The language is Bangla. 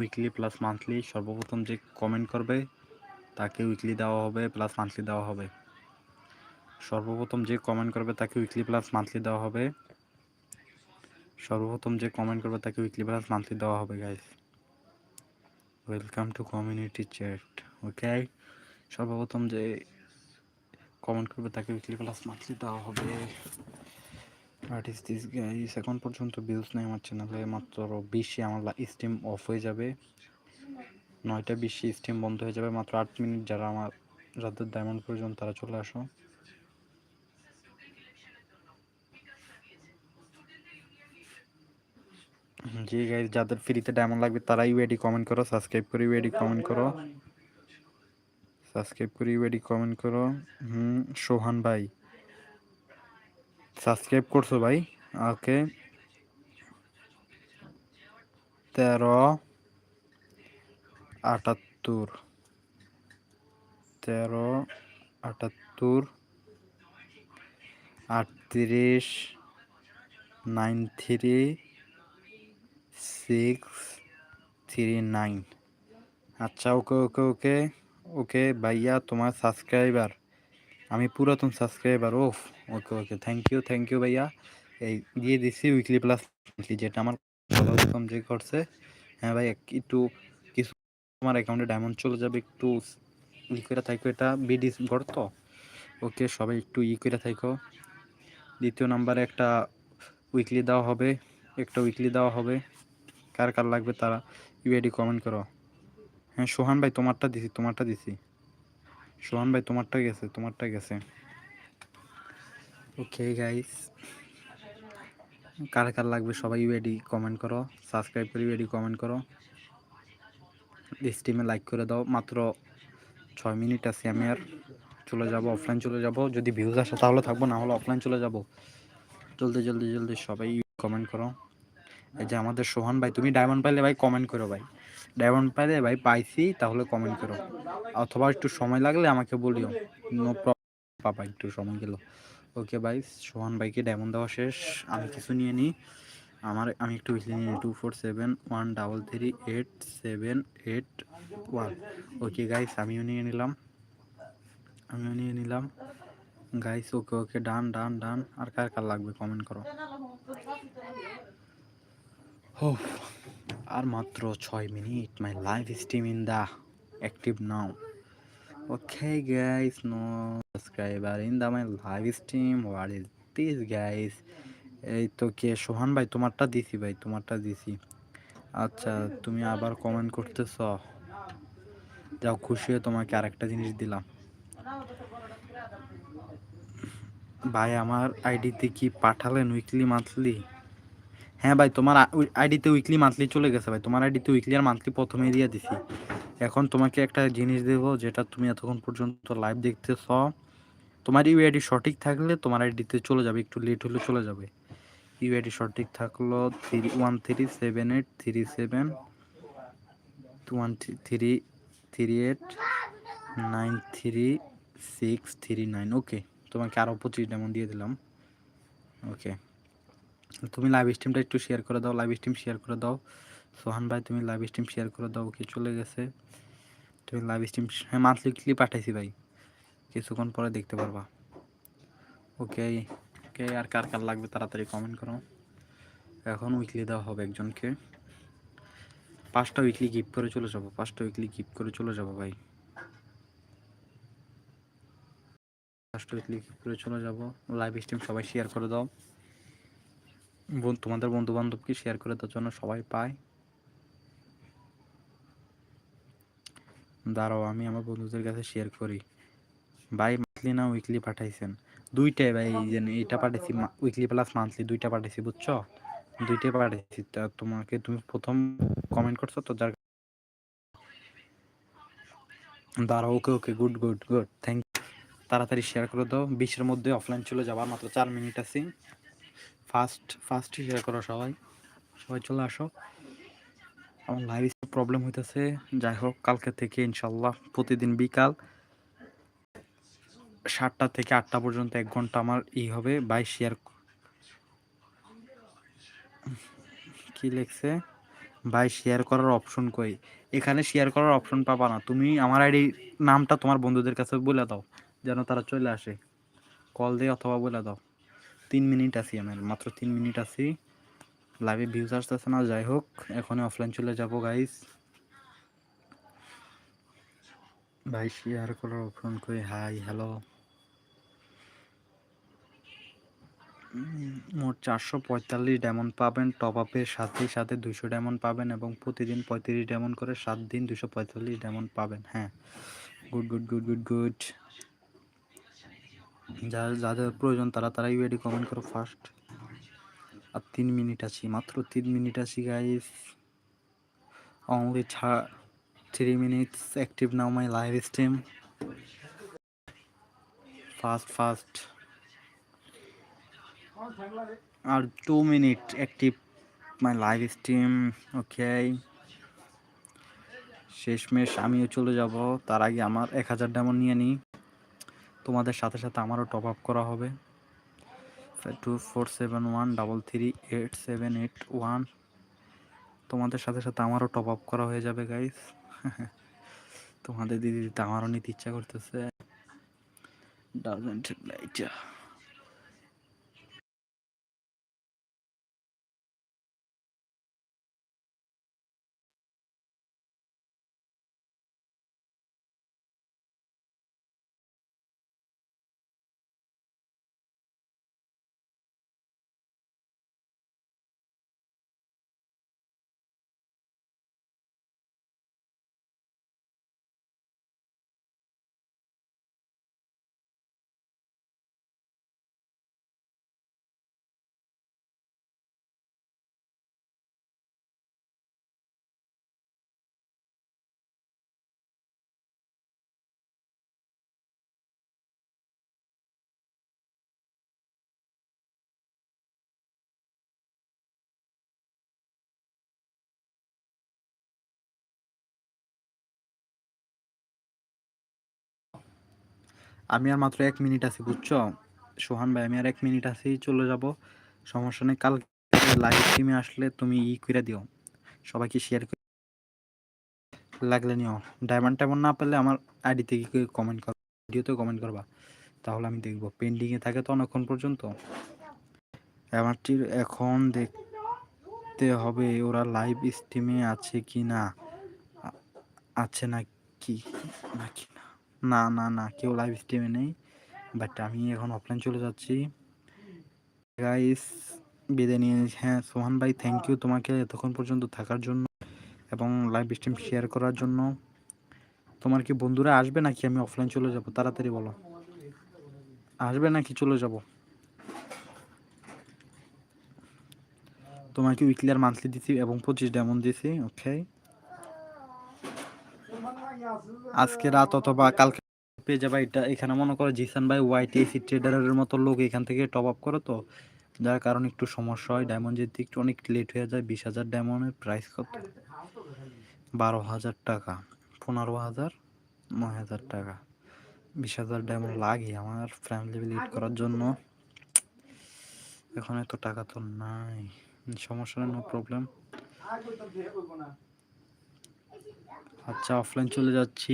উইকলি প্লাস মান্থলি সর্বপ্রথম যে কমেন্ট করবে, তাকে উইকলি দেওয়া হবে প্লাস মান্থলি দেওয়া হবে। সর্বপ্রথম যে কমেন্ট করবে, তাকে উইকলি প্লাস মান্থলি দেওয়া হবে। সর্বপ্রথম যে কমেন্ট করবে, তাকে উইকলি প্লাস মান্থলি দেওয়া হবে guys welcome to community chat okay সর্বপ্রথম যে কমেন্ট করবে, তাকে উইকলি প্লাস মান্থলি দেওয়া হবে। ইজ দিস গাইস এখন পর্যন্ত ভিউজ নেই আমার চ্যানেলে মাত্র বিশে আমার স্টিম অফ হয়ে যাবে। নয়টা বিশে স্টিম বন্ধ হয়ে যাবে, মাত্র আট মিনিট যারা আমার যাদের ডায়মন্ড প্রয়োজন তারা চলে আসো। জি গাইস যাদের ফ্রিতে ডায়মন্ড লাগবে তারা ইউআইডি কমেন্ট করো সাবস্ক্রাইব করে ইউআইডি কমেন্ট করো। সাবস্ক্রাইব করে ইউআইডি কমেন্ট করো। হুম, সোহান ভাই। সাবস্ক্রাইব করছ ভাই? ওকে। তেরো, আটাত্তর। তেরো, আটাত্তর, আটত্রিশ nine three six, three, nine. আচ্ছা ওকে ওকে ওকে ওকে, ভাইয়া, তোমার সাবস্ক্রাইবার। আমি পুরাতন subscriber of, okay okay thank you thank you ভাইয়া। এই দিয়ে দিছি উইকলি প্লাস যেটা আমার প্রথম যে করছে। হ্যাঁ ভাই একটু কিছু আমার অ্যাকাউন্টে ডায়মন্ড চলে যাবে, একটু ই করে থাকো, এটা বিডিস ঘর তো? ওকে, সবাই একটু ই করে থাকো। দ্বিতীয় নাম্বারে একটা উইকলি দেওয়া হবে, একটা উইকলি দেওয়া হবে। কার কার লাগবে তারা ইউআইডি কমেন্ট করো। হ্যাঁ সোহান ভাই, তোমারটা দিছি তোমারটা দিছি। সোহান ভাই, তোমারটা গেছে তোমারটা গেছে। ওকে গাইস কার কার লাগবে সবাই ইউআইডি কমেন্ট করো। সাবস্ক্রাইব করে ইউআইডি কমেন্ট করো। স্ট্রিমে লাইক করে দাও। মাত্র ছয় মিনিট আছে আমি আর। চলে যাব অফলাইন চলে যাব। যদি ভিউজ আসে তাহলে থাকব, না হলে অফলাইন চলে যাব। জলদি জলদি জলদি সবাই কমেন্ট করো। এই যে আমাদের সোহান ভাই, তুমি ডায়মন্ড পাইলে ভাই কমেন্ট করো ভাই। ডায়মন্ড পাইলে ভাই পাইছি, তাহলে কমেন্ট করো। অথবা একটু সময় লাগলে আমাকে বলিও। নো প্রবলেম পাপা, একটু সময় গেল। ওকে ভাই, সোহান ভাইকে ডায়মন্ড দেওয়া শেষ। আমি কিছু নিয়ে নিই। আমার, আমি একটু বেশি নিয়ে two four seven one double three eight seven eight one okay guys আমিও নিয়ে নিলাম। আমিও নিয়ে নিলাম। গাইস ওকে ওকে ডান ডান ডান আর কার কার লাগবে কমেন্ট করো। আর মাত্র ছয় minute. My live stream in the active now okay guys no subscriber in the my live stream what is this guys এই তো কে? সোহান ভাই, তোমারটা দিছি ভাই, তোমারটা দিছি। আচ্ছা তুমি আবার কমেন্ট করতেছ? যাও, খুশি হয়ে তোমাকে আরেকটা জিনিস দিলাম। ভাই, আমার আইডিতে কি পাঠালেন উইকলি মান্থলি হ্যাঁ ভাই, তোমার আইডিতে উইকলি মান্থলি চলে গেছে ভাই। তোমার আইডিতে উইকলি আর মান্থলি প্রথমে দিয়ে দিছি। এখন তোমাকে একটা জিনিস দেবো, যেটা তুমি এতক্ষণ পর্যন্ত লাইভ দেখতেছ। তোমার ইউ ইউআইডি সঠিক থাকলে তোমার আইডিতে চলে যাবে, একটু লেট হলে চলে যাবে। ইউআইডি সঠিক থাকল three one three seven eight three seven one three three eight nine three six three nine okay তোমাকে আরও পঁচিশ ডায়মন্ড দিয়ে দিলাম। ওকে তুমি লাইভ স্ট্রিমটা একটু শেয়ার করে দাও লাইভ স্ট্রিম শেয়ার করে দাও। সোহান ভাই, তুমি লাইভ স্ট্রিম শেয়ার করে দাও ওকে চলে গেছে? তুমি লাইভ স্ট্রিম হ্যাঁ মান্থলি ক্লিপ পাঠাইছি ভাই। কিছুক্ষণ পরে দেখতে পারবা। ওকে ওকে আর কার কার লাগবে তাড়াতাড়ি কমেন্ট করো। এখন উইকলি দেওয়া হবে একজনকে। পাঁচটা উইকলি গিফট করে চলে যাব, পাঁচটা উইকলি গিফট করে চলে যাব ভাই। পাঁচটা উইকলি গিফট করে চলে যাব। লাইভ স্ট্রিম সবাই শেয়ার করে দাও। তোমাদের বন্ধু বান্ধবকে শেয়ার করে দেওয়ার জন্য সবাই পায়। দাঁড়াও, আমি আমার বন্ধুদের কাছে শেয়ার করি। ভাই মান্থলি না উইকলি পাঠাইছেন? দুইটাই ভাই এইটা পাঠাইছি উইকলি প্লাস মান্থলি দুইটা পাঠাইছি, বুঝছ? দুইটাই পাঠাইছি। তা তোমাকে, তুমি প্রথম কমেন্ট করছ তো, যার দাঁড়াও okay okay good good good thank তাড়াতাড়ি শেয়ার করে দাও। বিশের মধ্যে অফলাইন চলে যাবার মাত্র চার মিনিট আছি। ফার্স্ট ফার্স্টই শেয়ার করো সবাই। সবাই চলে আসো। আমার লাইভ প্রবলেম হইতেছে। যাই হোক, কালকে থেকে ইনশাল্লাহ প্রতিদিন বিকাল সাতটা থেকে আটটা পর্যন্ত এক ঘণ্টা আমার ই হবে। বাই শেয়ার কি লিখছে? ভাই শেয়ার করার অপশন কই? এখানে শেয়ার করার অপশন পাবা না। তুমি আমার আইডি নামটা তোমার বন্ধুদের কাছে বলে দাও। যেন তারা চলে আসে। কল দিয়ে অথবা বলে দাও। তিন মিনিট আছি আমার, মাত্র তিন মিনিট আছি। লাইভে ভিউজ আসতেছে না, যাই হোক, এখনই অফলাইন চলে যাব গাইস ভাই শেয়ার করার অপশন কই হাই হ্যালো মোট চারশো পঁয়তাল্লিশ ডায়মন্ড পাবেন টপ আপের সাথে সাথে দুশো ডায়মন্ড পাবেন এবং প্রতিদিন পঁয়ত্রিশ ডায়মন্ড করে সাত দিন দুশো পঁয়তাল্লিশ ডায়মন্ড পাবেন হ্যাঁ। Good good good good good যার, যাদের প্রয়োজন তারা তারা ইউআইডি কমেন্ট করো ফার্স্ট আর তিন মিনিট আছি, মাত্র তিন মিনিট আছি guys only three minutes active now my live stream fast fast R two minute active my live stream okay শেষমেশ আমিও চলে যাব, তার আগে আমার এক হাজার ডায়মন্ড নিয়ে নিই। তোমাদের সাথে সাথে আমারও টপ আপ করা হবে। Two four seven one double three eight seven eight one তোমাদের সাথে সাথে আমারও টপ আপ করা হয়ে যাবে গাইস তোমাদের দিদি দিতে আমারও নিতে ইচ্ছা করতেছে। ডাজেন্ট লাইট আমি আর মাত্র এক মিনিট আছি, বুঝছ? সোহান ভাই, আমি আর এক মিনিট আছি, চলে যাব। সমস্যা নেই কাল লাইভ স্ট্রিমে আসলে তুমি ই করে দিও। সবাইকে শেয়ার করে লাগলে নিও। ডায়মন্ড টাইমন্ড না পেলে আমার আইডি থেকে কমেন্ট কর ভিডিওতে কমেন্ট করবা। তাহলে আমি দেখব। পেন্ডিংয়ে থাকে তো অনেকক্ষণ পর্যন্ত। আমারটির এখন দেখতে হবে ওরা লাইভ স্ট্রিমে আছে কি না আছে না কি নাকি না। না না না, কেউ লাইভ স্ট্রিমে নেই বাট আমি এখন অফলাইন চলে যাচ্ছি। গাইস বিদায় নিয়ে হ্যাঁ সোহান ভাই থ্যাংক ইউ তোমাকে এতক্ষণ পর্যন্ত থাকার জন্য এবং লাইভ স্ট্রিম শেয়ার করার জন্য। তোমার কি বন্ধুরা আসবে নাকি আমি অফলাইন চলে যাব? তাড়াতাড়ি বলো। আসবে নাকি চলে যাব? তোমাকে উইকলি আর মান্থলি দিছি এবং পঁচিশ ডায়মন্ড দিছি ওকে আজকে রাত অথবা কালকে পেয়ে যাবে এটা। এখানে মনে করো জিসান ভাই ওয়াইটি এসি ট্রেডারের মতো লোক এখান থেকে টপ আপ করে তো, যার কারণে একটু সমস্যা হয়। ডায়মন্ড যেতে একটু অনেক লেট হয়ে যায়, বিশ হাজার ডায়মন্ডের প্রাইস কত? বারো হাজার টাকা, পনেরো হাজার, নয় হাজার টাকা। বিশ হাজার ডায়মন্ড লাগে আমার ফ্যামিলি লিড করার জন্য। এখন এত টাকা তো নাই, সমস্যা নেই নো প্রবলেম আচ্ছা অফলাইন চলে যাচ্ছি।